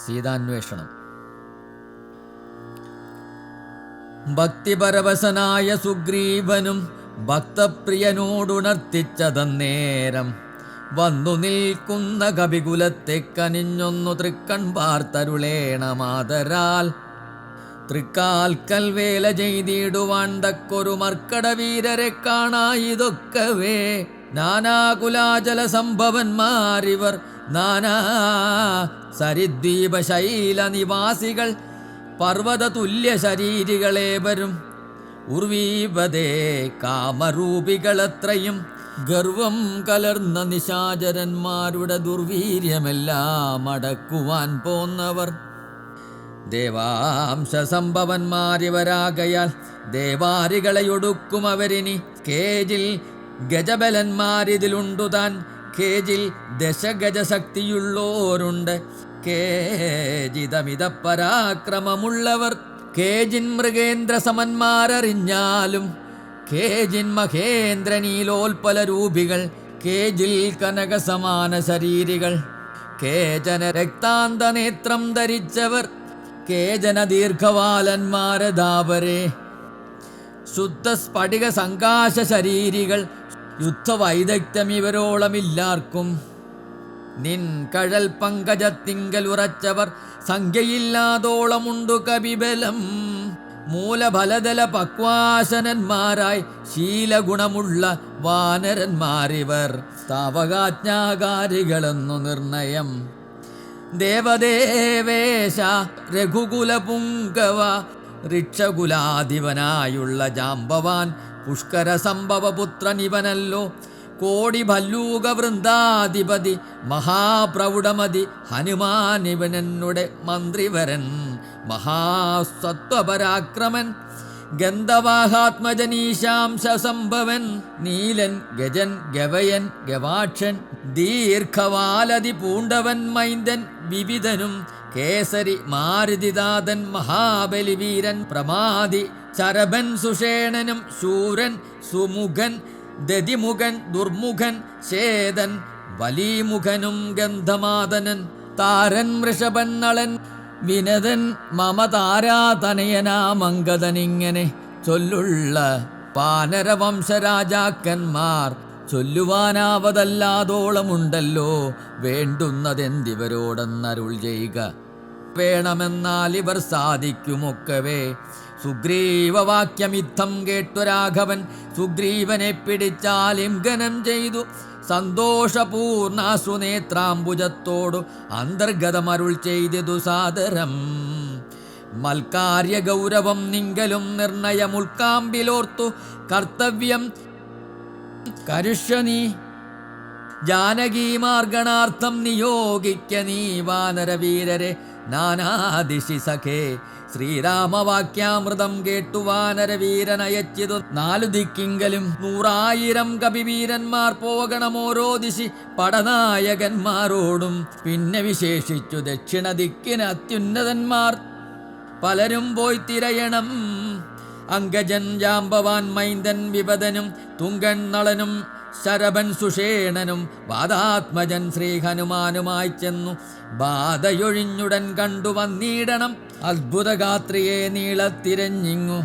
സീതാന്വേഷണം. ഭക്തിപരവശനായ സുഗ്രീവനും ഭക്തപ്രിയനോടുണർത്തിച്ചതന്നേരം വന്നു നിൽക്കുന്ന കവികുലത്തെ കനിഞ്ഞൊന്നു തൃക്കൺ പാർത്തരുളേണമാതരാൽ തൃക്കാൽക്കൽ വേല ചെയ്തിടുവാൻ തക്കൊരു മർക്കടവീരരെ കാണായിതൊക്കവേ നാനാകുലാചല സംഭവന്മാരിവർ നാനാ സരിദ്വീപ ശൈല നിവാസികൾ പർവതതുല്യ ശരീരികളേവരും ഉർവീപതേ കാമരൂപികളത്രയും ഗർവം കലർന്ന നിശാചരന്മാരുടെ ദുർവീര്യമെല്ലാം അടക്കുവാൻ പോന്നവർ. ദേവാംശ സംഭവന്മാരിവരാകയാൽ ദേവാരികളെ ഒടുക്കും അവരിനി. കേജിൽ ഗജബലന്മാരിതിലുണ്ടു താൻ. കേജിൽ ദശഗജശക്തിയുള്ളോരുണ്ട്. കേജിതമിത പരാക്രമമുള്ളവർ കേജിൻ മൃഗേന്ദ്ര സമന്മാരറിഞ്ഞാലും കേജിൻ മഹേന്ദ്രനീലോൽപല രൂപികൾ കേജിൽ കനക സമാന ശരീരികൾ കേജന രക്താന്തനേത്രം ധരിച്ചവർ. കേജന ദീർഘവാലന്മാരതാപരെ ശുദ്ധ സ്ഫടിക സങ്കാശ ശരീരികൾ യുദ്ധവൈദഗ്ധ്യം ഇവരോളമില്ലാർക്കും നിൻ കഴൽ പങ്കജത്തിങ്കൽ ഉറച്ചവർ സംഖ്യയില്ലാതോളമുണ്ടു കവിബലം മൂലഫലതല പക്വാശനന്മാരായി ശീലഗുണമുള്ള വാനരന്മാരിവർ. സ്ഥാവകാജ്ഞാകാരികളെന്നു നിർണയം. ദേവദേവേശ രഘുകുലപുങ്കവ ഋക്ഷകുലാധിപനായുള്ള ജാമ്പവാൻ പുഷ്കര ഇവനല്ലോ. കോടി ഭല്ലൂക വൃന്ദാധിപതി മഹാപ്രൗഢമതി ഹനുമാൻ ഇവനുടെ മന്ത്രിവരൻ മഹാസത്വപരാക്രമൻ. ഗന്ധവാഹാത്മജനീശാംശ സംഭവൻ നീലൻ ഗജൻ ഗവയൻ ഗവാക്ഷൻ ദീർഘവാലതി പൂണ്ടവൻ മൈന്ദൻ വിവിധനും കേസരി മാരുതിദാതൻ മഹാബലിവീരൻ പ്രമാതി ചരഭൻ സുഷേണനും ശൂരൻ സുമുഖൻ ദതിമുഖൻ ദുർമുഖൻ ശേതൻ വലീമുഖനും ഗന്ധമാതനൻ താരൻ വൃഷഭൻ നളൻ വിനതൻ മമതാരാതനയനാമങ്കതനിങ്ങനെ ചൊല്ലുള്ള പാനരവംശരാജാക്കന്മാർ ചൊല്ലുവാനാവതല്ലാതോളമുണ്ടല്ലോ വേണ്ടുന്നതെന്തിവരോടെന്നരുൾ ചെയ്യുക വേണമെന്നാൽ ഇവർ സാധിക്കുമൊക്കവേ. സുഗ്രീവവാക്യമിത്തം കേട്ടു രാഘവൻ. സുഗ്രീവനെ പിടിച്ചാലിംഗനം ചെയ്തു. സന്തോഷപൂർണാസുനേത്രാംബുജത്തോടു അന്തർഗതമരുൾ ചെയ്തതു സാദരം. മൽക്കാര്യ ഗൗരവം നിങ്കലും നിർണയമുൾക്കാമ്പിലോർത്തു കർത്തവ്യം കരുഷ്യനീ ജാനകീമാർഗണാർത്ഥം ജാനകീ മാർഗണാർത്ഥം നിയോഗിക്ക നീ വാനരവീരരെ നാനാദിശി സഖേ ശ്രീരാമവാക്യാമൃതം കേട്ടു വാനരവീരനയച്ചിതു നാലു ദിക്കിങ്കലും നൂറായിരം കവിവീരന്മാർ പോകണം ഓരോ ദിശി പടനായകന്മാരോടും. പിന്നെ വിശേഷിച്ചു ദക്ഷിണ ദിക്കിന് അത്യുന്നതന്മാർ. പലരും പോയി തിരയണം. അങ്കജൻ ജാമ്പവാൻ മൈന്ദൻ വിപദനും തുങ്കൻ നളനും ശരഭൻ സുഷേണനും വാദാത്മജൻ ശ്രീ ഹനുമാനുമായി ചെന്നു. ബാധയൊഴിഞ്ഞുടൻ കണ്ടു വന്നിടണം. അത്ഭുതഗാത്രിയെ നീളത്തിരഞ്ഞിങ്ങു.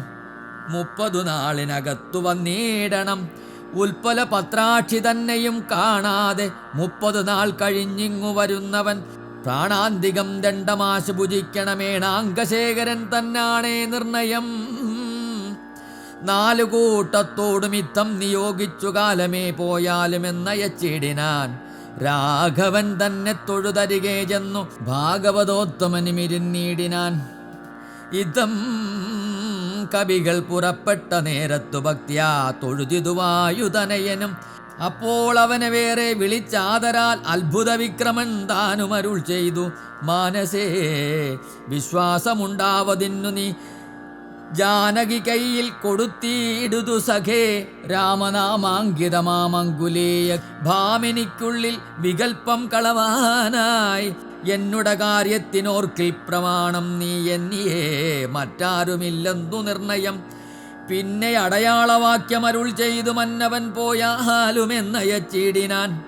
മുപ്പതു നാളിനകത്തു വന്നിടണം. ഉൽപ്പല പത്രാക്ഷി തന്നെയും കാണാതെ മുപ്പത് നാൾ കഴിഞ്ഞിങ്ങു വരുന്നവൻ പ്രാണാന്തികം ദണ്ഡമാശ ഭുജിക്കണമേണാങ്കശേഖരൻ തന്നാണേ നിർണയം. നാലു കൂട്ടത്തോടും ഇത്തം നിയോഗിച്ചു കാലമേ പോയാലും എന്നയച്ചിടിനാൻ. രാഘവൻ തന്നെ തൊഴുതരികെ ചെന്നു ഭാഗവതോത്തമനുമിരുന്നീടിനാൻ ഇതം കവികൾ പുറപ്പെട്ട നേരത്തു ഭക്തിയാ തൊഴുതിതുവായുധനയനും. അപ്പോൾ അവനെ വേറെ വിളിച്ചാതരാൽ അത്ഭുത വിക്രമൻ താനും അരുൾ ചെയ്തു. മാനസേ വിശ്വാസമുണ്ടാവതിന്നു നീ. ജാനകി കയ്യിൽ കൊടുത്തിയിടുതു സഖേ. രാമനാമാങ്കിതമാമങ്കുലേയ. ഭാമിനിക്കുള്ളിൽ വികൽപ്പം കളവാനായി. എന്നുടെ കാര്യത്തിനോർക്കിൽ പ്രമാണം നീ എന്നിയേ മറ്റാരുമില്ലെന്നു നിർണയം പിന്നെ അടയാളവാക്യമരുൾ ചെയ്തു മന്നവൻ പോയാലുമെന്നയച്ചിടിനാൻ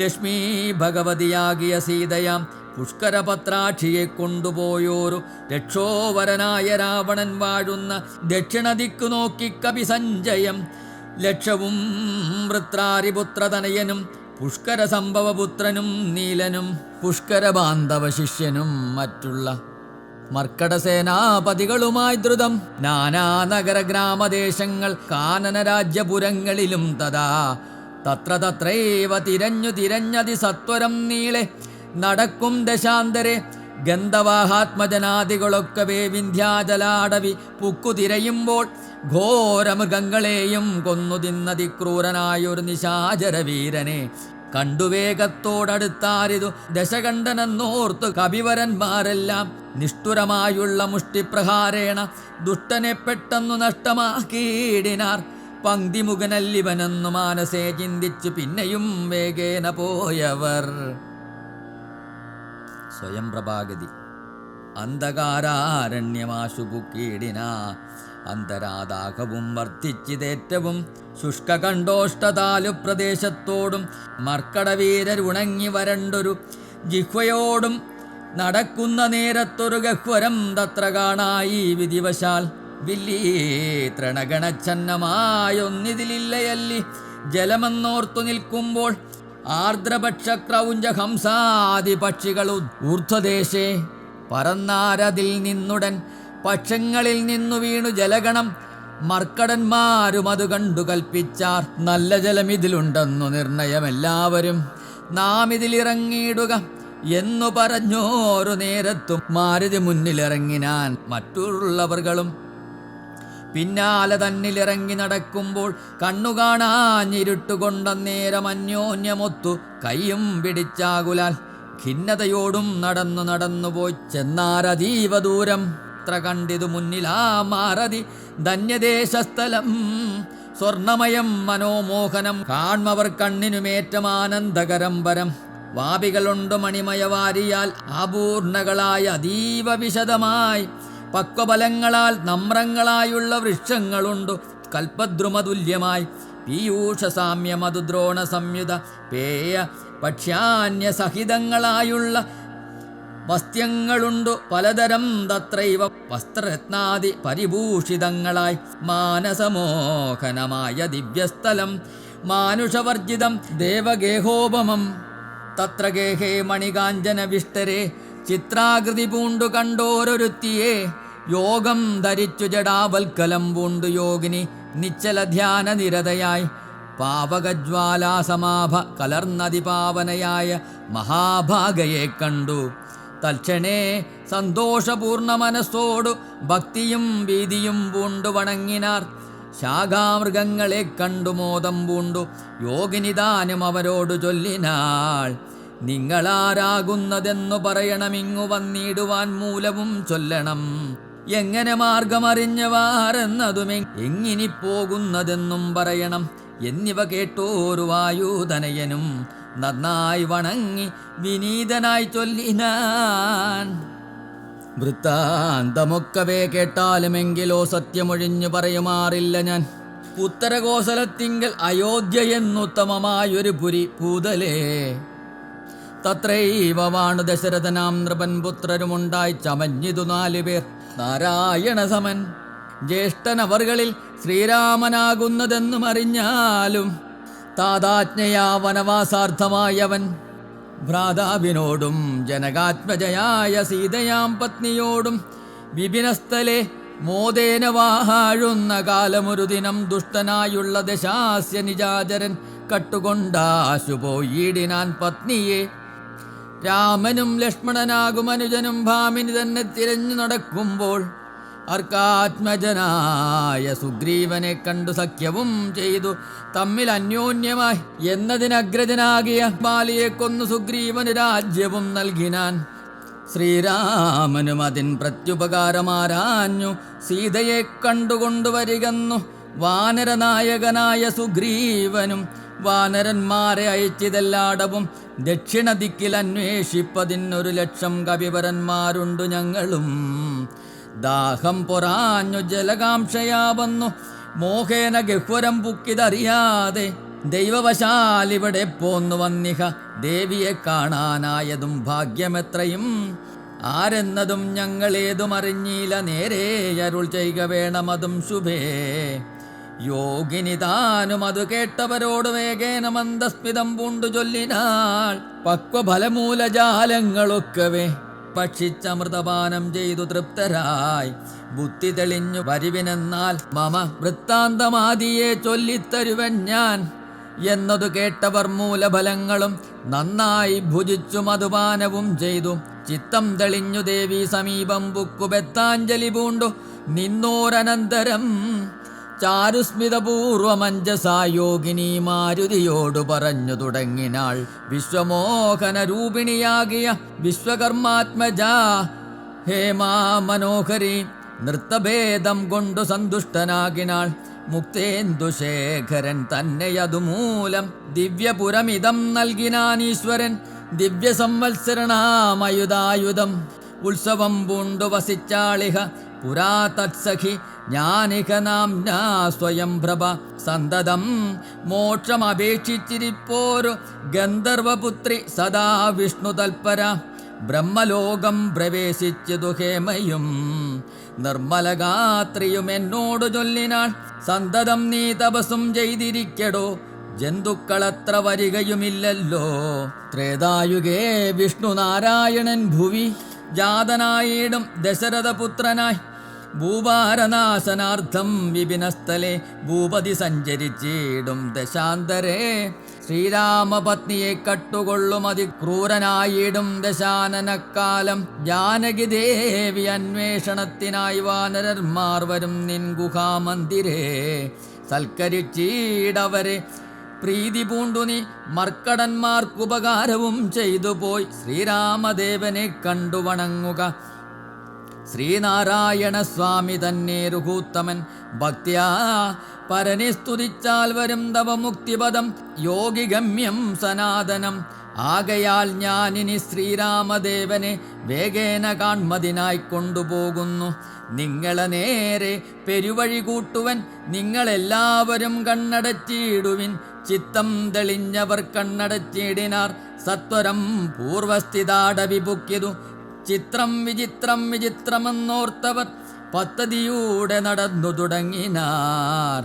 ലക്ഷ്മി ഭഗവതിയാകിയ സീതയാം പുഷ്കരപത്രാക്ഷിയെ കൊണ്ടുപോയോരു രക്ഷോവരനായ രാവണൻ വാഴുന്ന ദക്ഷിണദിക്കു നോക്കി കവി സഞ്ജയം. ലക്ഷവും വൃത്രാരിപുത്രതനയനും പുഷ്കര സംഭവപുത്രനും നീലനും പുഷ്കര ബാന്ധവ ശിഷ്യനും മറ്റുള്ള മർക്കടസേനാപതികളുമായി ദ്രുതം നാനാ നഗര ഗ്രാമദേശങ്ങൾ കാനന രാജ്യപുരങ്ങളിലും തഥാ തത്ര തത്രൈവ തിരഞ്ഞു തിരഞ്ഞതി സത്വരം നീളെ നടക്കും ദശാന്തരെ ഗന്ധവാഹാത്മജനാദികളൊക്കവേ വിന്ധ്യാജലാടവി പുക്കു തിരയുമ്പോൾ ഘോരമൃഗങ്ങളെയും കൊന്നു തിന്നതിക്രൂരനായൊരു നിശാചരവീരനെ. കണ്ടുവേഗത്തോടടുത്താരിതു ദശകണ്ഠനെന്നോർത്തു കവിവരന്മാരെല്ലാം. നിഷ്ഠുരമായുള്ള മുഷ്ടിപ്രഹാരേണ ദുഷ്ടനെ പെട്ടെന്നു നഷ്ടമാക്കിയിടിനാർ പങ്ക്തിമുഖനല്ലിവനെന്നു മാനസേ ചിന്തിച്ചു പിന്നെയും വേഗേന പോയവർ. സ്വയം പ്രഭാഗതി അന്ധകാരാരണ്യമാശു പുക്കീടിന അന്തരാദാഹവും വർദ്ധിച്ചിതേറ്റവും ശുഷ്കകണ്ഠോഷ്ടതാലു പ്രദേശത്തോടും മർക്കടവീരരുണങ്ങി വരണ്ടൊരു ജിഹ്വയോടും നടക്കുന്ന നേരത്തൊരു ഗഹ്വരം തത്ര കാണായി വിധിവശാൽ വില്ലി ജലമെന്നോർത്തു നിൽക്കുമ്പോൾ ആർദ്രപക്ഷ ക്രൗഞ്ച ഹംസാദി പക്ഷികൾ ഊർധ്വദേശേ പറന്നാരതിൽ നിന്നുടൻ പക്ഷങ്ങളിൽ നിന്നു വീണു ജലഗണം. മർക്കടന്മാരും അത് കണ്ടു കൽപ്പിച്ചാർ. നല്ല ജലം ഇതിലുണ്ടെന്നു നിർണയമെല്ലാവരും നാം ഇതിലിറങ്ങിയിടുക എന്നു പറഞ്ഞോരു നേരത്തും മാരുതി മുന്നിലിറങ്ങിനാൻ മറ്റുള്ളവർകളും. പിന്നാലെ തന്നിലിറങ്ങി നടക്കുമ്പോൾ കണ്ണു കാണാഞ്ഞിരുട്ടുകൊണ്ടന്നേരം അന്യോന്യമൊത്തു കൈയും പിടിച്ചാകുലാൽ ഖിന്നതയോടും നടന്നു നടന്നുപോയി ചെന്നാരതീവ ദൂരം അത്ര കണ്ടിതു മുന്നിലാ മാറതി. ധന്യദേശസ്ഥലം സ്വർണമയം മനോമോഹനം കാൺമവർ കണ്ണിനുമേറ്റമാനന്ദകരം വരം. വാപികളുണ്ട് മണിമയവാരിയാൽ അപൂർണകളായ അതീവ വിശദമായി. പക്വബലങ്ങളാൽ നമ്രങ്ങളായുള്ള വൃക്ഷങ്ങളുണ്ട് കൽപ്പദ്രുമതുല്യമായി. പീയൂഷ സാമ്യ മധുദ്രോണ സംയുത പേയ പക്ഷ്യാന്യ സഹിതങ്ങളായുള്ള വസ്ത്യങ്ങളുണ്ടു പലതരം തത്രൈവ വസ്ത്രരത്നാദി പരിഭൂഷിതങ്ങളായി മാനസമോഹനമായ ദിവ്യസ്ഥലം മാനുഷവർജിതം ദേവഗേഹോപമം. തത്ര ഗേഹേ മണികാഞ്ചന വിഷ്ടരെ ചിത്രാകൃതി പൂണ്ടു കണ്ടോരൊരുത്തിയെ യോഗം ധരിച്ചു ജടാവൽക്കലം പൂണ്ടു യോഗിനി നിശ്ചല ധ്യാന നിരതയായി പാവകജ്വാലാസമാഭ കലർന്നതി പാവനയായ മഹാഭാഗയെ കണ്ടു. തൽക്ഷണേ സന്തോഷപൂർണ മനസ്സോടു ഭക്തിയും ഭീതിയും പൂണ്ടു വണങ്ങിനാർ. ശാഖാമൃഗങ്ങളെ കണ്ടു മോദം പൂണ്ടു. യോഗിനിദാനം അവരോടു ചൊല്ലിനാൾ. നിങ്ങളാരാകുന്നതെന്നു പറയണമിങ്ങു വന്നിടുവാൻ മൂലവും ചൊല്ലണം. എങ്ങനെ മാർഗമറിഞ്ഞവാരെന്നതുമെ എങ്ങിനി പോകുന്നതെന്നും പറയണം. എന്നിവ കേട്ടോരു വായുധനയനും. നന്നായി വണങ്ങി വിനീതനായി ചൊല്ലിനാൻ. വൃത്താന്തമൊക്കവേ കേട്ടാലുമെങ്കിലോ സത്യമൊഴിഞ്ഞു പറയുമാറില്ല ഞാൻ. ഉത്തരകോസലത്തിങ്കൽ അയോധ്യ എന്നുത്തമമായൊരു പുരി പൂതലേ. തത്രൈവവാണു ദശരഥനാം നൃപൻ പുത്രരുമുണ്ടായി ചമഞ്ഞിതു നാലുപേർ നാരായണ സമൻ ജ്യേഷ്ഠനവറുകളിൽ ശ്രീരാമനാകുന്നതെന്നും അറിഞ്ഞാലും താതാജ്ഞയാ വനവാസാർത്ഥമായവൻ ഭ്രാതാവിനോടും ജനകാത്മജയായ സീതയാം പത്നിയോടും വിപിനസ്ഥലെ മോദേന വാഴുന്ന കാലമൊരു ദിനം ദുഷ്ടനായുള്ള ദശാസ്യ നിജാചരൻ കട്ടുകൊണ്ടാശു പോയിടിനാൻ പത്നിയെ. രാമനും ലക്ഷ്മണനാകും അനുജനും ഭാമിനി തന്നെ തിരഞ്ഞു നടക്കുമ്പോൾ അർക്കാത്മജനായ സുഗ്രീവനെ കണ്ടു സഖ്യവും ചെയ്തു. തമ്മിൽ അന്യോന്യമായി എന്നതിനഗ്രജനാകിയ ബാലിയെ കൊന്നു സുഗ്രീവന് രാജ്യവും നൽകിനാൻ. ശ്രീരാമനും അതിൻ പ്രത്യുപകാരമാരാഞ്ഞു. സീതയെ കണ്ടുകൊണ്ടുവരികന്നു. വാനരനായകനായ സുഗ്രീവനും വാനരന്മാരെ അയച്ചിതെല്ലാടവും ദക്ഷിണ ദിക്കിൽ അന്വേഷിപ്പതിനൊരു ലക്ഷം കവിവരന്മാരുണ്ടു ഞങ്ങളും. ദാഹം പൊറാഞ്ഞു ജലകാംക്ഷയാ വന്നു. മോഹേന ഗഹ്വരം പുക്കിതറിയാതെ ദൈവവശാൽ ഇവിടെ പോന്നു വന്നിഹ. ദേവിയെ കാണാനായതും ഭാഗ്യമെത്രയും. ആരെന്നതും ഞങ്ങളേതും അറിഞ്ഞില്ല. നേരെ അരുൾ ചെയ്യുക വേണമതും ശുഭേ. യോഗിനി താനും അത് കേട്ടവരോട് വേഗേന മന്ദസ്മിതം പൂണ്ടു ചൊല്ലിനാൾ. പക്വഫലമൂലജാലങ്ങളൊക്കവേ. ഭക്ഷിച്ചമൃതപാനം ചെയ്തു തൃപ്തരായി. ബുദ്ധി തെളിഞ്ഞു വരുവിനെന്നാൽ മമ വൃത്താന്തമാദിയെ ചൊല്ലിത്തരുവൻ ഞാൻ. എന്നതു കേട്ടവർ മൂലഫലങ്ങളും നന്നായി ഭുജിച്ചു മധുപാനവും ചെയ്തു. ചിത്തം തെളിഞ്ഞു ദേവി സമീപം ബുക്കുബെത്താഞ്ജലി പൂണ്ടു. നിന്നോരനന്തരം ചാരുസ്മിതപൂർവമഞ്ജസായോഗിനി മാരുതിയോടു പറഞ്ഞു തുടങ്ങിനാൾ വിശ്വമോഹന രൂപിണിയാകിയ വിശ്വകർമാത്മജ ഹേമാ മനോഹരി നൃത്തഭേദം കൊണ്ടു സന്തുഷ്ടനാകിനാൾ മുക്തേന്ദുശേഖരൻ തന്നെയതുമൂലം ദിവ്യപുരമിതം നൽകിനാൻ ഈശ്വരൻ ദിവ്യ സംവത്സരണാമയുധായുധം ഉത്സവം പൂണ്ടു വസിച്ചാളിഹ പുരാ തത്സഖി ജ്ഞാനിക നാംനാ സ്വയം പ്രഭ സന്തതം മോക്ഷമപേക്ഷിച്ചിരിപ്പോരു ഗന്ധർവപുത്രി സദാ വിഷ്ണു തൽപര. ബ്രഹ്മലോകം പ്രവേശിച്ചതു ഹേമയും നിർമ്മലഗാത്രിയും എന്നോട് ചൊല്ലിനാൾ. സന്തതം നീ തപസും ചെയ്തിരിക്കടോ ജന്തുക്കളത്ര വരികയുമില്ലല്ലോ. ത്രേതായുഗേ വിഷ്ണു നാരായണൻ ഭുവി. ജാതനായിടും ദശരഥപുത്രനായി. ഭൂഭാരനാശനാർത്ഥം വിപിനസ്ഥലെ ഭൂപതി സഞ്ചരിച്ചിടും ദശാന്തരേ. ശ്രീരാമപത്നിയെ കട്ടുകൊള്ളും അതിക്രൂരനായിടും ദശാനനക്കാലം. ജാനകി ദേവി അന്വേഷണത്തിനായി വാനരന്മാർ വരും നിൻ ഗുഹാമന്ദിരേ സൽക്കരിച്ചീടവരെ പ്രീതി പൂണ്ടു നീ മർക്കടന്മാർക്കുപകാരവും ചെയ്തു പോയി. ശ്രീരാമദേവനെ കണ്ടു വണങ്ങുക. ശ്രീനാരായണ സ്വാമി തന്നെ രുഹൂത്തമൻ ഭക്തിയാ പരനെ സ്തുതിച്ചാൽ വരും തവ മുക്തിപദം യോഗിഗമ്യം സനാതനം. ആകയാൽ ഞാനിനി ശ്രീരാമദേവനെ വേഗേന കാൺമതിനായി കൊണ്ടുപോകുന്നു. നിങ്ങളെ നേരെ പെരുവഴി കൂട്ടുവൻ നിങ്ങളെല്ലാവരും കണ്ണടച്ചിടുവിൻ. ചിത്തം തെളിഞ്ഞവർ കണ്ണടച്ചിടിനാർ സത്വരം പൂർവസ്ഥിതാടവിപുക്കിയതു ചിത്രം വിചിത്രം വിചിത്രമെന്നോർത്തവർ പദ്ധതിയൂടെ നടന്നു തുടങ്ങിനാർ.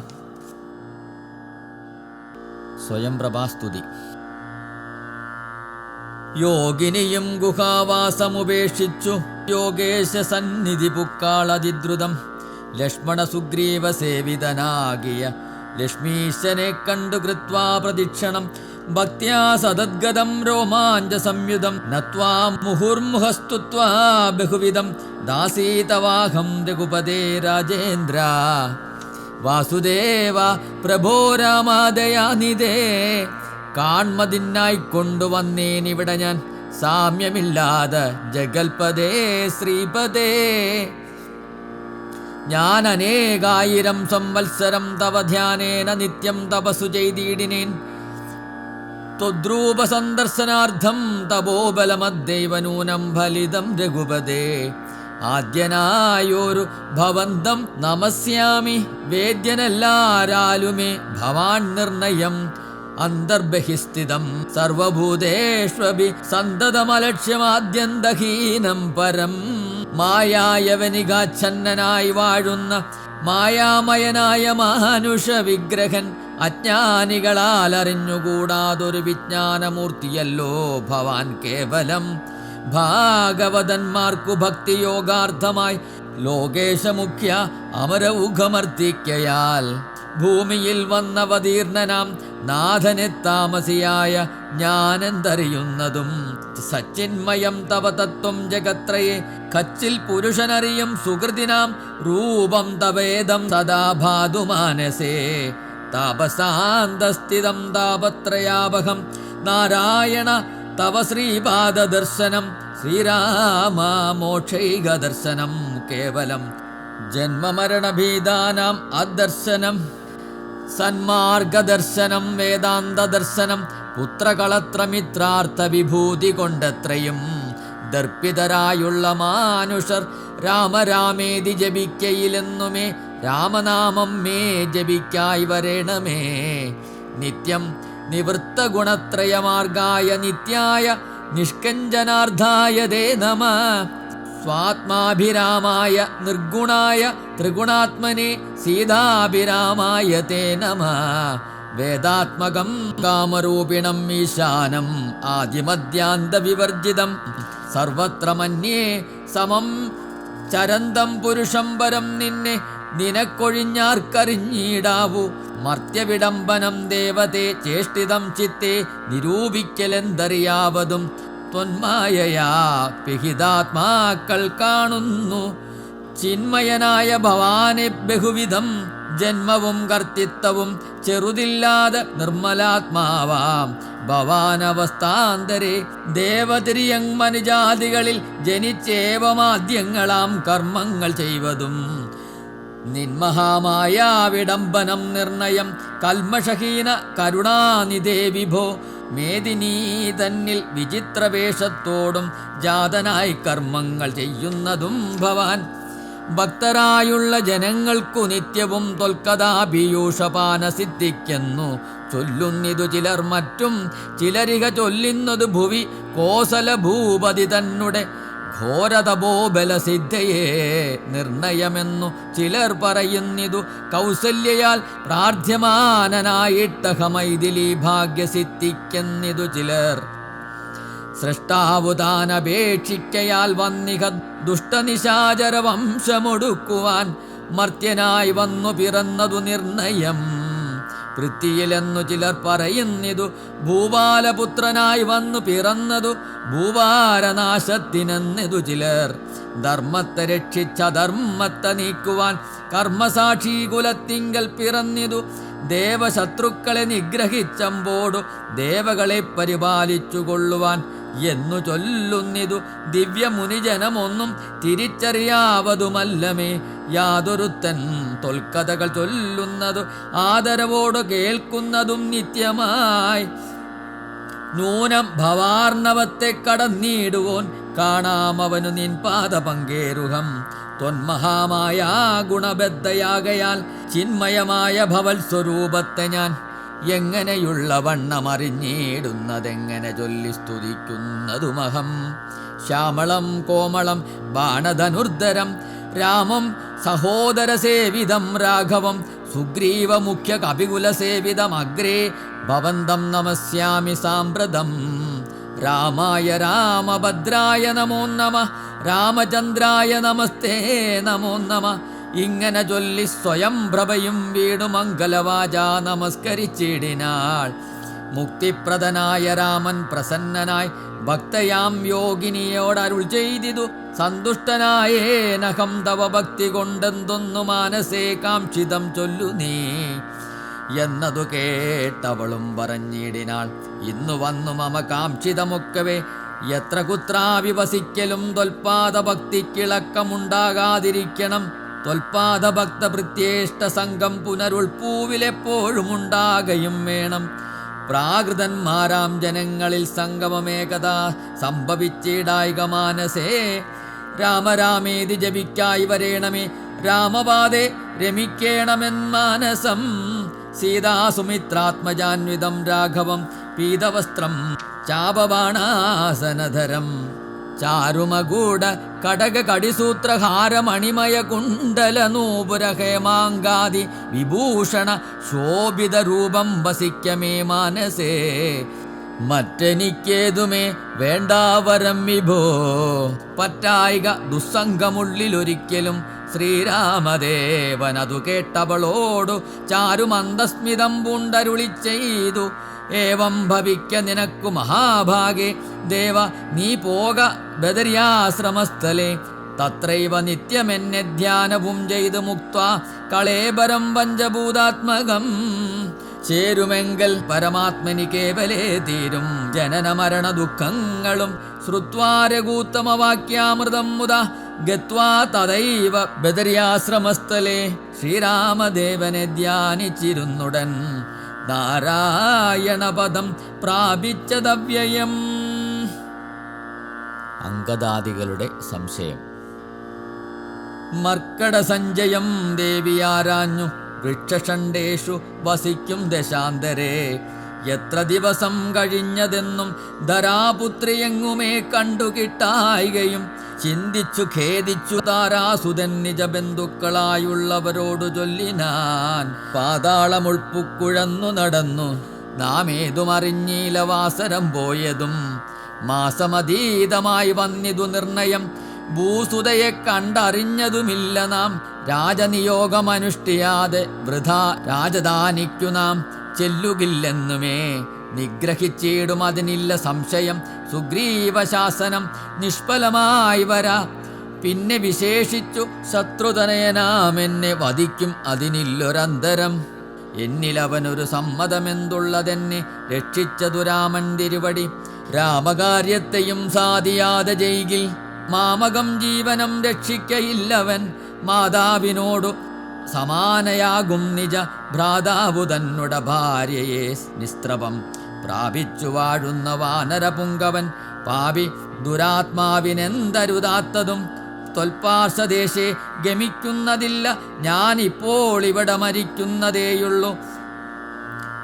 സ്വയം പ്രഭാസ്തുതി യോഗിനിയും ഗുഹാവാസമുപേക്ഷിച്ചു. യോഗേശ സന്നിധി പുക്കാളതിദ്രുതം. ലക്ഷ്മണ സുഗ്രീവ സേവിതനാകിയ ലക്ഷ്മീശനെ കണ്ടു കൃത്വാ പ്രദക്ഷിണം. ഭക്ത്യാ സദദ്ഗതം രോമാഞ്ച സംയുതം. നത്വാ മുഹുർമുഹസ്തുത്വാ ബഹുവിധം. ദാസീതവാഹം രഘുപതേ രാജേന്ദ്ര. വാസുദേവ പ്രഭോ രാമാദയാനിതേ കാൺമതിനായി കൊണ്ടുവന്നേനിവിടെ ഞാൻ. സാമ്യമില്ലാതെ ജഗൽപദേ ശ്രീപദേ ഞാൻ അനേകായിരം സംവത്സരം തവ ധ്യാനേന നിത്യം തപസ്സു ചെയ്തിടിനേൻ. ത്വദ്രൂപ സന്ദർശനാർത്ഥം തപോബലമദ്ദൈവനൂനം ഫലിതം രഘുപതേ. ആദ്യനായോരു ഭവന്തം നമസ്യാമി വേദ്യനെല്ലാരാലുമേ ഭവാൻ നിർണയം. അന്തർബഹിസ്ഥിതം സർവഭൂതേഷ്വഭി സന്തതമലക്ഷ്യമാദ്യന്തഹീനം പരം. മായായവനികാച്ഛന്നനായി വാഴുന്ന മായാമയനായ മാനുഷ വിഗ്രഹൻ അജ്ഞാനികളാൽ അറിഞ്ഞുകൂടാതൊരു വിജ്ഞാനമൂർത്തിയല്ലോ ഭവാൻ കേവലം. ഭാഗവതന്മാർക്കു ഭക്തിയോഗാർത്ഥമായി ലോകേശമുഖ്യ അമരൗഘമർത്തിക്കയാൽ ഭൂമിയിൽ വന്നവതീർണനാം നാഥനെ താമസിയായ ഞാനെന്തറിയുന്നതും. സച്ചിന്മയം തവ തത്വം ജഗത്രയെ കച്ചിൽ പുരുഷനറിയും സുഹൃതിനാം രൂപം തവേദം സദാ ഭാതുമാനസേ. താപസാന്തസ്ഥിതം താപത്രയാപഹം നാരായണ തവ ശ്രീപാദദർശനം ശ്രീരാമ മോക്ഷൈക ദർശനം കേവലം ജന്മമരണഭീതാനാം അദർശനം. സന്മാർഗദർശനം വേദാന്തദർശനം പുത്രകളത്രമിത്രാർത്ഥ വിഭൂതി കൊണ്ടത്രയും ദർപ്പിതരായുള്ള മാനുഷർ രാമരാമേതി ജപിക്കയിലെന്നുമേ രാമനാമം മേ ജപിക്കായി വരേണമേ. നിത്യം നിവൃത്ത ഗുണത്രയമാർഗായ നിത്യായ നിഷ്കഞ്ചനാർദ്ധായ ദേ നമ. സ്വാത്മാഭിരാമായ നിർഗുണായ ത്രിഗുണാത്മനെ സീതാഭിരാമായ തേ നമ. വേദാത്മകം കാമരൂപിണം ഈശാനം ആദിമദ്യാന്തവിവർജിതം സർവത്ര മന്യേ സമം ചരന്തം പുരുഷം പരം നിന്നെ നിനക്കൊഴിഞ്ഞാർക്കറിഞ്ഞീടാവൂ. മർത്യവിടംബനം ദേവതേ ചേഷ്ടിതം ചിത്തെ നിരൂപിക്കലെന്തറിയാവതും. ത്വന്മായയാ പിഹിതാത്മാക്കൾ കാണുന്നു ചിന്മയനായ ഭവാനെ ബഹുവിധം ജന്മവും കർത്തിത്വവും ചെറുതില്ലാതെ നിർമ്മലാത്മാവാം. ഭവാനവസ്ഥാന്തരെ ദേവതിരിയങ് മനുജാതികളിൽ ജനിച്ചേവമാദ്യങ്ങളാം കർമ്മങ്ങൾ ചെയ്വതും. നിന്മഹാമായ വിടംബനം നിർണയം കൽമഷഹീന കരുണാനിധേ വിഭോ. മേദിനീ തന്നിൽ വിചിത്രവേഷത്തോടും ജാതനായി കർമ്മങ്ങൾ ചെയ്യുന്നതും ഭവാൻ. ഭക്തരായുള്ള ജനങ്ങൾക്കു നിത്യവും തൊൽക്കഥാഭിയൂഷപാന സിദ്ധിക്കുന്നു ചൊല്ലുന്നിതു ചിലർ മറ്റും ചിലരിക ചൊല്ലുന്നത് ഭുവി കോസല ഭൂപതി ഘോരതപോബലസിദ്ധയെ നിർണയമെന്നു ചിലർ പറയുന്നിതു കൗസല്യയാൽ പ്രാർത്ഥ്യമാനനായിട്ടഹമൈതിലി ഭാഗ്യസിദ്ധിക്കെന്നിതു ചിലർ. സൃഷ്ടാവുതാനപേക്ഷിക്കയാൽ വന്നിഹ ദുഷ്ടനിശാചര വംശമൊടുക്കുവാൻ മർത്യനായി വന്നു പിറന്നതു നിർണയം. പൃഥ്വിയിലെന്നു ചിലർ പറയുന്നിതു ഭൂപാലപുത്രനായി വന്നു പിറന്നതു ഭൂപാരനാശത്തിനെന്നിതു ചിലർ. ധർമ്മത്തെ രക്ഷിച്ച ധർമ്മത്തെ നീക്കുവാൻ കർമ്മസാക്ഷി കുലത്തിങ്കൽ പിറന്നിതു. ദേവശത്രുക്കളെ നിഗ്രഹിച്ചമ്പോടു ദേവകളെ പരിപാലിച്ചു കൊള്ളുവാൻ എന്നു ചൊല്ലുന്നിതു ദിവ്യമുനിജനമൊന്നും തിരിച്ചറിയാവതുമല്ലമേ. യാതൊരുത്തൻ തൊൽക്കഥകൾ ചൊല്ലുന്നതു ആദരവോട് കേൾക്കുന്നതും നിത്യമായി. നൂനം ഭവാർണവത്തെ കടന്നിടുവോൻ കാണാമവനു നിൻ പാത പങ്കേരുഹം ത്വന്മഹാമായ ഗുണബദ്ധയാകയാൽ ചിന്മയമായ ഭവൽ സ്വരൂപത്തെ ഞാൻ എങ്ങനെയുള്ള വണ്ണമറിഞ്ഞിടുന്നതെങ്ങനെ ചൊല്ലി സ്തുതിക്കുന്നതുമഹം? ശ്യാമളം കോമളം ബാണധനുർദ്ധരം രാമം സഹോദരസേവിതം രാഘവം സുഗ്രീവ മുഖ്യ കപികുലസേവിതം അഗ്രേ ഭവന്തം നമസ്യാമി സാമ്പ്രതം. രാമായ രാമഭദ്രായ നമോ നമ രാമചന്ദ്രായ നമസ്തേ നമോ നമ ഇങ്ങനെ ചൊല്ലി സ്വയം പ്രഭയും വീണു മംഗലവാച നമസ്കരിച്ചിടിനാൾ. മുക്തിപ്രദനായ രാമൻ പ്രസന്നനായി ഭക്തയാം യോഗിനിയോടരുൾ ചെയ്തിതു. സന്തുഷ്ടനായേനഹം തവ ഭക്തി കൊണ്ടെന്തൊന്നു മാനസേ കാംക്ഷിതം ചൊല്ലു നീ. എന്നതു കേട്ടവളും പറഞ്ഞിടിനാൾ. ഇന്നു വന്നു മമ കാംക്ഷിതമൊക്കവേ. എത്ര കുത്രാവിവസിക്കലും തൊൽപാദ ഭക്തിക്കിളക്കമുണ്ടാകാതിരിക്കണം. തൊൽപാദ ഭക്ത പ്രത്യേഷ്ട സംഘം പുനരുൾപ്പൂവിലെപ്പോഴും ഉണ്ടാകയും വേണം. പ്രാകൃതന്മാരാം ജനങ്ങളിൽ സംഗമമേകത സംഭവിച്ചിടായിക മാനസേ രാമരാമേതി ജപിക്കായി വരേണമേ. രാമപാദേ രമിക്കേണമെന്മാനസം. സീതാസുമിത്രാത്മജാൻവിതം രാഘവം. പീതവസ്ത്രം ചാപബാണാസനധരം ചാരുമകൂട കടക കടിസൂത്രഹാരമണിമയ കുണ്ടല നൂപുര ഹേമാങ്കാതി വിഭൂഷണ ശോഭിത രൂപം വസിക്കമേ മാനസേ. മറ്റെനിക്കേതുമേ വേണ്ടാവരം വിഭോ. പറ്റായിക ദുസ്സംഗമുള്ളിലൊരിക്കലും ശ്രീരാമദേവനതു കേട്ടവളോടു ചാരുമന്ദസ്മിതം പൂണ്ടരുളി ചെയ്തു ഏവം ഭവിക്ക നിനക്കു മഹാഭാഗേ ദേവ നീ പോക ബദര്യാശ്രമസ്ഥലേ. തത്രൈവ നിത്യമെന്നെ ധ്യാനവും ചെയ്ത് മുക്ത കളേബരം പഞ്ചഭൂതാത്മകം. ചേരുമെങ്കിൽ പരമാത്മനി കേവലേ തീരും. ജനന മരണ ദുഃഖങ്ങളും ശ്രുത്വാരകൂത്തമവാക്യാമൃതം മുത. ഗത്വാ തദൈവ ബദര്യാശ്രമസ്ഥലേ. ശ്രീരാമദേവനെ ധ്യാനിച്ചിരുന്നുടൻ. നാരായണപദം പ്രാപിച്ചതവ്യയം. അങ്കദാദികളുടെ സംശയം. മർക്കട സഞ്ജയം ദേവി ആരാഞ്ഞു വൃക്ഷഷണ്ടേഷു വസിക്കും ദശാന്തരേ. എത്ര ദിവസം കഴിഞ്ഞതെന്നും ധരാപുത്രിയെങ്ങുമേ കണ്ടു കിട്ടായികയും ചിന്തിച്ചു ഖേദിച്ചു താരാസുതൻ നിജ ബന്ധുക്കളായുള്ളവരോടു ചൊല്ലിനാൻ പാതാളമുൾപ്പുക്കുഴന്നു നടന്നു. നാം ഏതുമറിഞ്ഞീല വാസരം പോയതും മാസമതീതമായി വന്നിതു നിർണയം. ഭൂസുതയെ കണ്ടറിഞ്ഞതുമില്ല നാം. രാജനിയോഗമനുഷ്ഠിയാതെ വൃഥാ രാജധാനിക്കു നാം. ചെല്ലുകില്ലെന്നുമേ. നിഗ്രഹിച്ചിടും അതിനില്ല സംശയം. സുഗ്രീവശാസനം നിഷ്ഫലമായി വരാ. പിന്നെ വിശേഷിച്ചു ശത്രുതനയനാമെന്നെ വധിക്കും അതിനില്ലൊരന്തരം. എന്നിലവനൊരു സമ്മതമെന്തുള്ളതെന്നെ രക്ഷിച്ചതു രാമൻ തിരുവടി. രാമകാര്യത്തെയും സാധിയാതെ ചെയ്കിൽ മാമകം ജീവനം രക്ഷിക്കയില്ലവൻ. മാതാവിനോടു സമാനയാകും നിജ ഭ്രാതാവു തന്നുട ഭാര്യയെ നിസ്ത്രവം പ്രാപിച്ചു വാഴുന്ന വാനരപുങ്കവൻ പാപി ദുരാത്മാവിനെന്തരുതാത്തതും തൊൽപാർശദേശേ ഗമിക്കുന്നതില്ല ഞാനിപ്പോൾ ഇവിടെ മരിക്കുന്നതേയുള്ളൂ.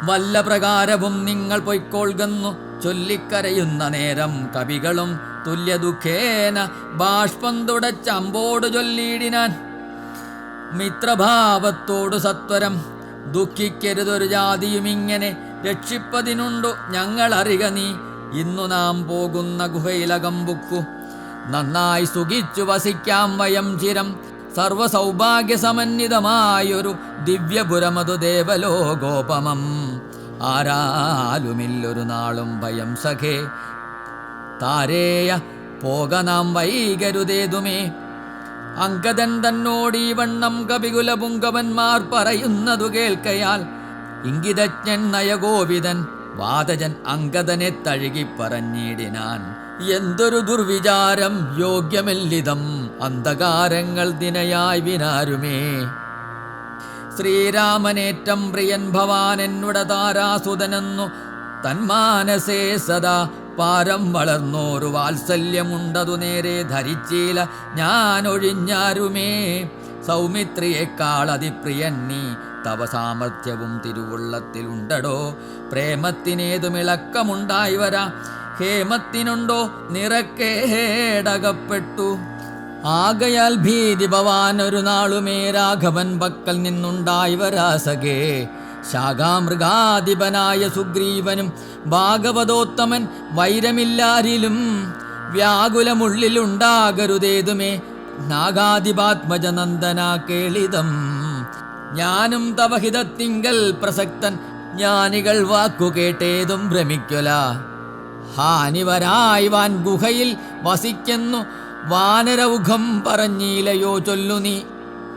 വല്ല പ്രകാരവും നിങ്ങൾ പൊയ്ക്കൊള്ളുന്നു. ചൊല്ലിക്കരയുന്ന നേരം കവികളും തുല്യ ദുഃഖേന ബാഷ്പം തുടച്ചമ്പോട് ചൊല്ലിയിടിനാൻ. മിത്രഭാവത്തോടു സത്വരം ദുഃഖിക്കരുതൊരു ജാതിയും ഇങ്ങനെ രക്ഷിപ്പതിനുണ്ടു ഞങ്ങൾ അറിക നീ. ഇന്നു നാം പോകുന്ന ഗുഹയിലകമ്പുക്കു നന്നായി സുഖിച്ചു വസിക്കാം വയം ചിരം. സർവസൗഭാഗ്യസമന്വിതമായൊരു ദിവ്യപുരമതു ദേവലോകോപമം. ആരാലുമില്ലൊരു നാളും ഭയം സഖേ. താരേയ പോക നാം വൈകരുതേതുമേ. അങ്കദൻ തന്നോടി വണ്ണം കപികുല പുങ്കവന്മാർ പറയുന്നതു കേൾക്കയാൽ ഇംഗിതജ്ഞൻ നയഗോവിതൻ വാതജൻ അങ്കദനെ തഴുകി പറഞ്ഞിടിനാൻ. എന്തൊരു ദുർവിചാരം യോഗ്യമല്ലിതം അന്ധകാരങ്ങൾ ദിനയായി വിനാരുമേ. ശ്രീരാമനേറ്റം പ്രിയൻ ഭവാൻ എന്നുട താരാസുതനെന്നു തന്മാനസേ സദാ പാരം വളർന്നോരു വാത്സല്യമുണ്ടതു നേരെ ധരിച്ചീല ഞാൻ ഒഴിഞ്ഞാരുമേ സൗമിത്രിയേക്കാൾ അതിപ്രിയൻ നീ. തവ സാമർഥ്യവും തിരുവുള്ളത്തിലുണ്ടടോ. പ്രേമത്തിനേതുമിളക്കമുണ്ടായി വരാ. ഹേമത്തിനുണ്ടോ നിറക്കേടകപ്പെട്ടു ആകയാൽ ഭീതി ഭവാൻ ഒരു നാളുമേ രാഘവൻ പക്കൽ നിന്നുണ്ടായി വരാസകേ ശാഖാമൃഗാധിപനായ സുഗ്രീവനും ഭാഗവതോത്തമൻ വൈരമില്ലാരിലും വ്യാകുലമുള്ളിലുണ്ടാകരുതേതുമേ. നാഗാധിപാത്മജനന്ദന കേളിതം. ഞാനും തവഹിതത്തിങ്കൽ പ്രസക്തൻ ജ്ഞാനികൾ വാക്കുകേട്ടേതും ഭ്രമിക്കുല. ഹാനിവരായി വാൻ ഗുഹയിൽ വസിക്കുന്നു വാനരൗഖം പറഞ്ഞീലയോ ചൊല്ലു നീ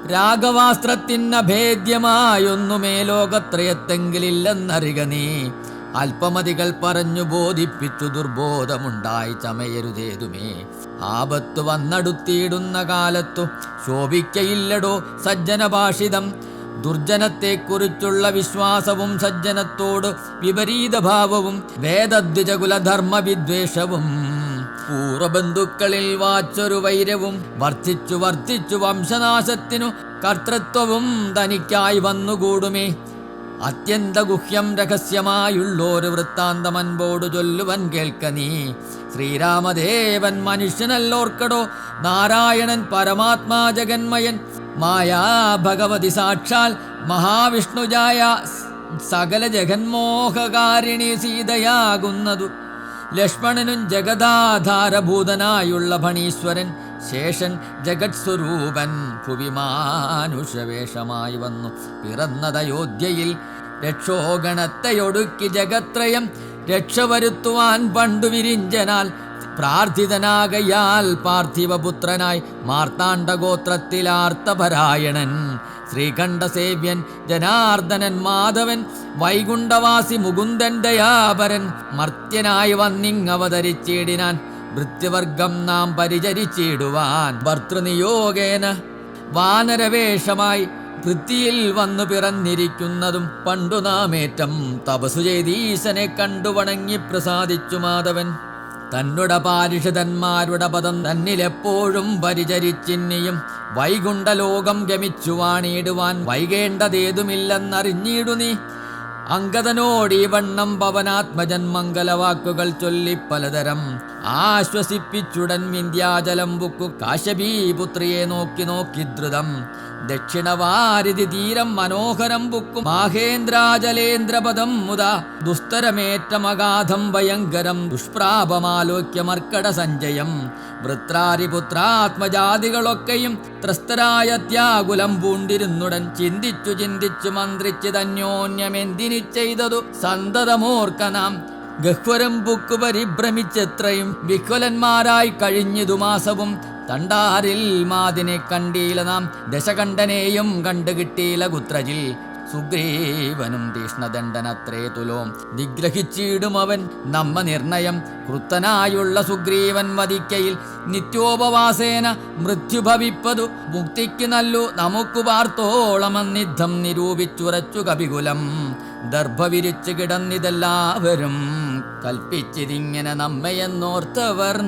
രാഗവാസ്ത്രത്തിനഭേദ്യമായൊന്നുമേ ലോകത്രയത്തെങ്കിലില്ലെന്നറിക നീ. അല്പമതികൾ പറഞ്ഞു ബോധിപ്പിച്ചു ദുർബോധമുണ്ടായി ചമയരുതേതുമേ. ആപത്ത് വന്നടുത്തിയിടുന്ന കാലത്തു ശോഭിക്കയില്ലടോ സജ്ജനഭാഷിതം. ദുർജനത്തെക്കുറിച്ചുള്ള വിശ്വാസവും സജ്ജനത്തോട് വിപരീതഭാവവും വേദദ്വിജകുലധർമ്മ വിദ്വേഷവും പൂർവബന്ധുക്കളിൽ വാച്ചൊരു വൈരവും വർദ്ധിച്ചു വർദ്ധിച്ചു വംശനാശത്തിനു കർത്തൃത്വവും തനിക്കായി വന്നുകൂടുമേ. അത്യന്ത ഗുഹ്യം രഹസ്യമായുള്ളോരു വൃത്താന്തമൻപോടു ചൊല്ലുവൻ കേൾക്ക നീ. ശ്രീരാമദേവൻ മനുഷ്യനല്ലോർക്കടോ നാരായണൻ പരമാത്മാ ജഗന്മയൻ മായാ ഭഗവതി സാക്ഷാൽ മഹാവിഷ്ണുജായ സകല ജഗന്മോഹകാരിണി സീതയാകുന്നതു. ലക്ഷ്മണനും ജഗദാധാരഭൂതനായുള്ള ഭണീശ്വരൻ ശേഷൻ ജഗത് സ്വരൂപൻ ഭുവിമാനുഷവേഷമായി വന്നു. പിറന്നതയോധ്യയിൽ രക്ഷോഗണത്തെയൊടുക്കി ജഗത്രയം രക്ഷവരുത്തുവാൻ പണ്ടു വിരിഞ്ചനാൽ പ്രാർത്ഥിതനാകയാൽ പാർത്ഥിവപുത്രനായി മാർത്താണ്ഡഗോത്രത്തിലാർത്തപരായണൻ ശ്രീകണ്ഠസേവ്യൻ ജനാർദ്ദനൻ മാധവൻ വൈകുണ്ഠവാസി മുകുന്ദൻ ദയാപരൻ മർത്യനായി വന്നിങ്ങവതരിച്ചിടിനാൻ വൃത്യവർഗം നാം പരിചരിച്ചിടുവാൻ. ഭർത്തൃനിയോഗേന വാനരവേഷമായി പൃഥ്വിയിൽ വന്നു പിറന്നിരിക്കുന്നതും പണ്ടു നാമേറ്റം തപസു ചെയ്തീശനെ കണ്ടു വണങ്ങി പ്രസാദിച്ചു മാധവൻ. തന്നുട പാരിഷതന്മാരുടെ പദം തന്നിലെപ്പോഴും പരിചരിച്ചിന്നിയും വൈകുണ്ഠലോകം ഗമിച്ചു വാണിടുവാൻ വൈകേണ്ടതേതുമില്ലെന്നറിഞ്ഞിടു നീ. അങ്കദനോട് ഈ വണ്ണം പവനാത്മജൻ മംഗലവാക്കുകൾ ചൊല്ലി പലതരം ആശ്വസിപ്പിച്ചുടൻ വിന്ധ്യാചലം ബുക്കു കാശബീപുത്രിയെ നോക്കി നോക്കി ദ്രുതം. ദക്ഷിണവാരിധി തീരം മനോഹരം പുക്കും. മാഹേന്ദ്രാജലേന്ദ്രപദം മുത ദുസ്തരമേറ്റമഗാധം ഭയങ്കരം. ദുഷ്പ്രാപമാലോക്യമർക്കട സഞ്ജയം വൃത്രാരിപുത്രാത്മജാതികളൊക്കെയും ത്രസ്തരായ ത്യാകുലം പൂണ്ടിരുന്നുടൻ. ചിന്തിച്ചു ചിന്തിച്ചു മന്ത്രിച്ച് തന്യോന്യമെന്തിനി ചെയ്തതു? സന്തതമോർക്ക നാം ഗഹ്വരം പുക്കു പരിഭ്രമിച്ചെത്രയും വിഹ്വലന്മാരായി കഴിഞ്ഞിതു മാസവും തണ്ടാരിൽ മാതിനെ കണ്ടീല നാം. ദശകണ്ഠനെയും കണ്ടു കുത്രജിൽ സുഗ്രീവനും തീഷ്ണദണ്ഡനത്രേ തുലോം. നിഗ്രഹിച്ചിടും അവൻ നമ്മ നിർണയം. കൃത്തനായുള്ള സുഗ്രീവൻ വധിക്കയിൽ നിത്യോപവാസേന മൃത്യുഭവിപ്പതു. മുക്തിക്ക് നല്ലു നമുക്കു പാർത്തോളമെന്നിദ്ധം നിരൂപിച്ചുറച്ചു കപികുലം. ദർഭവിരിച്ചു കിടന്നിതെല്ലാവരും കൽപ്പിച്ചിതിങ്ങനെ നമ്മയെന്നോർത്തവർ.